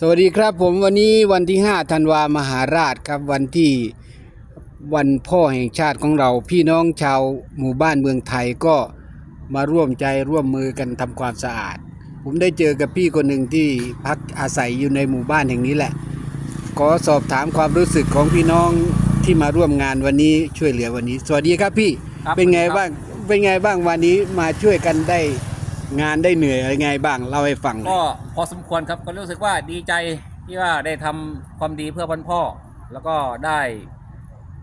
สวัสดีครับผมวันนี้วันที่5ธันวามหาราชครับวันที่วันพ่อแห่งชาติของเรา พี่น้องชาวหมู่บ้านเมืองไทยก็มาร่วมใจร่วมมือกันทำความสะอาด ผมได้เจอกับพี่คนหนึ่งที่พักอาศัยอยู่ในหมู่บ้านแห่งนี้แหละ ขอสอบถามความรู้สึกของพี่น้องที่มาร่วมงานวันนี้ช่วยเหลือวันนี้ สวัสดีครับพี่ครับเป็นไงสวัสดีครับบ้างเป็นไงบ้างวันนี้มาช่วยกันได้ งานได้เหนื่อยอะไรไงบ้างเล่าให้ฟังหน่อยก็พอสมควรครับก็รู้สึกว่าดีใจที่ว่าได้ทำความดีเพื่อวันพ่อ แล้วก็ได้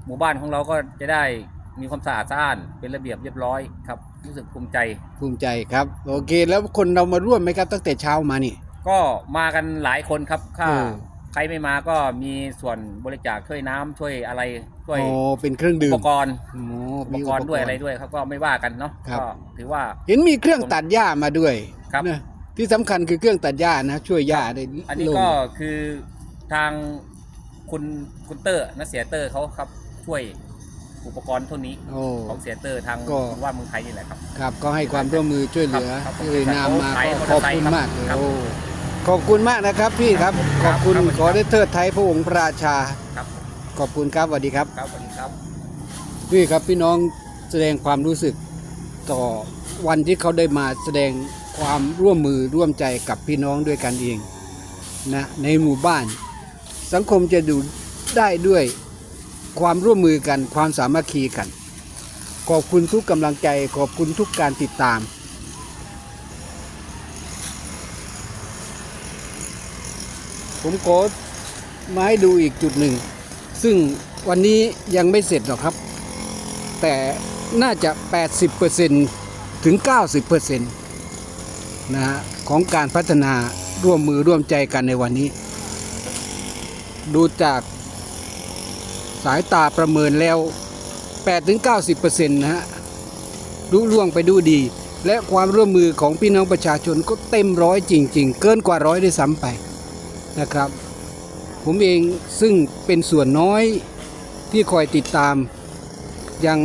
หมู่บ้านของเราก็จะได้มีความสะอาดสะอ้านเป็นระเบียบเรียบร้อยครับ รู้สึกภูมิใจ ภูมิใจครับ โอเค แล้วคนเรามาร่วมไหมครับตั้งแต่เช้ามานี่ ก็มากันหลายคนครับถ้าอืม ใครไม่มาก็มีส่วนบริจาคช่วยน้ำช่วยอะไรช่วยโอ้เป็นเครื่องดื่อุมปกรณ์โอ้อุปมี กรณ์ด้วยอะไรด้วยครับก็ไม่ว่ากันเนาะครับ ก็ถือว่า เห็นมีเครื่องตัดหญ้ามาด้วยครับ นะที่สำคัญคือเครื่องตัดหญ้านะ ช่วยหญ้าได้อันนี้ลงก็คือทางคุณคุณเตอร์นะเสียเตอร์เขาครับช่วยอุปกรณ์เท่านี้โอ้ ของเสียเตอร์ทางก็ว่าเมืองไทยนี่แหละครับ ครับก็ให้ความร่วมมือช่วยเหลือครับเอ่ยนามมาขายก็มอขเตออบร์ไซค์คุณครับมากเลยครับ โอ้ ขอบคุณมากนะครับพี่ครับ ขอบคุณครับขอได้เทิดไทยพระองค์พระราชา ครับ ขอบคุณครับสวัสดีครับ ครับสวัสดีครับนี่ครับพี่น้องแสดงความรู้สึกต่อวันที่เขาได้มาแสดงความร่วมมือร่วมใจกับพี่น้องด้วยกันเองนะในหมู่บ้าน สังคมจะดูได้ด้วยความร่วมมือกัน ความสามัคคีกัน ขอบคุณทุกกำลังใจ ขอบคุณทุกการติดตาม ผมขอมาให้ดูอีกจุดหนึ่ง ซึ่งวันนี้ยังไม่เสร็จหรอกครับ แต่น่าจะ 80%ถึง 90%นะฮะของการพัฒนาร่วมมือร่วมใจกันในวันนี้ ดูจากสายตาประเมินแล้ว 8-90%นะฮะรู้ล่วงไปดูดี และความร่วมมือของพี่น้องประชาชนก็เต็มร้อยจริง ๆ เกินกว่าร้อยด้วยซ้ำไป นะครับ ผมเองซึ่งเป็นส่วนน้อยที่คอยติดตาม ยัง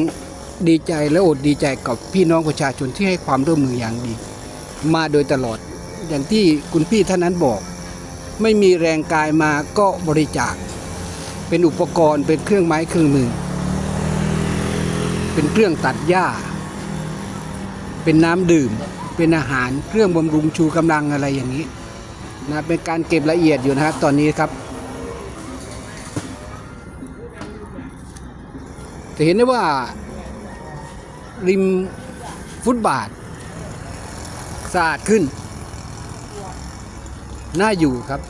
ดีใจและอดดีใจกับพี่น้องประชาชนที่ให้ความร่วมมืออย่างดี มาโดยตลอดอย่างที่คุณพี่ท่านนั้นบอก ไม่มีแรงกายมาก็บริจาค เป็นอุปกรณ์เป็นเครื่องไม้เครื่องมือ เป็นเครื่องตัดหญ้า เป็นน้ำดื่ม เป็นอาหารเครื่องบำรุงชูกำลังอะไรอย่างนี้ นะเป็นการเก็บละเอียดอยู่นะครับ ตอนนี้ครับ จะเห็นได้ว่า ริมฟุตบาทสะอาดขึ้น น่าอยู่ครับ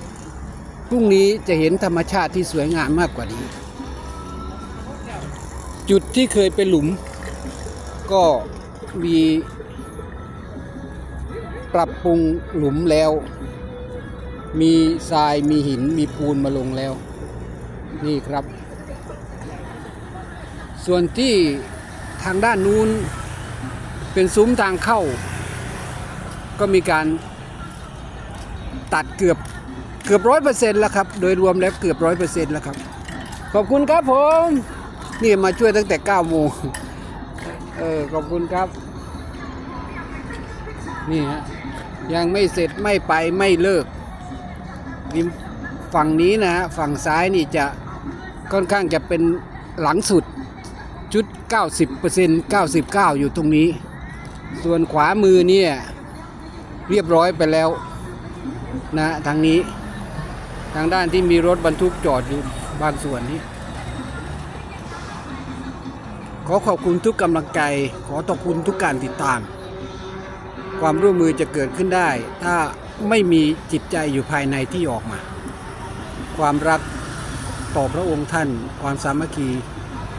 พรุ่งนี้จะเห็นธรรมชาติที่สวยงามมากกว่านี้ จุดที่เคยเป็นหลุม ก็มีปรับปรุงหลุมแล้ว มีทรายมีหินมีปูนมาลงแล้ว นี่ครับ ส่วนที่ทางด้านนู้นเป็นซุ้มทางเข้า ก็มีการตัดเกือบเกือบร้อยเปอร์เซ็นต์แล้วครับ โดยรวมแล้วเกือบร้อยเปอร์เซ็นต์แล้วครับ ขอบคุณครับผม นี่มาช่วยตั้งแต่9โมงเออขอบคุณครับ นี่ฮะยังไม่เสร็จไม่ไปไม่เลิก ริมฝั่งนี้นะฮะฝั่งซ้ายนี่จะค่อนข้างจะเป็นหลังสุดชุด 90% 99 อยู่ตรงนี้ ส่วนขวามือเนี่ยเรียบร้อยไปแล้วนะทางนี้ทางด้านที่มีรถบรรทุกจอดอยู่บางส่วนนี้ ขอขอบคุณทุกกำลังใจ ขอขอบคุณทุกการติดตาม ความร่วมมือจะเกิดขึ้นได้ ถ้าไม่มีจิตใจอยู่ภายในที่ออกมา ความรักต่อพระองค์ท่าน ความสามัคคี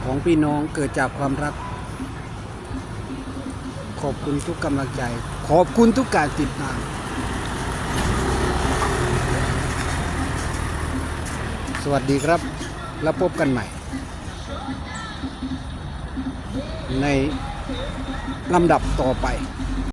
ของพี่น้องเกิดจากความรัก ขอบคุณทุกกำลังใจ ขอบคุณทุกการติดตามสวัสดีครับ แล้วพบกันใหม่ ในลำดับต่อไป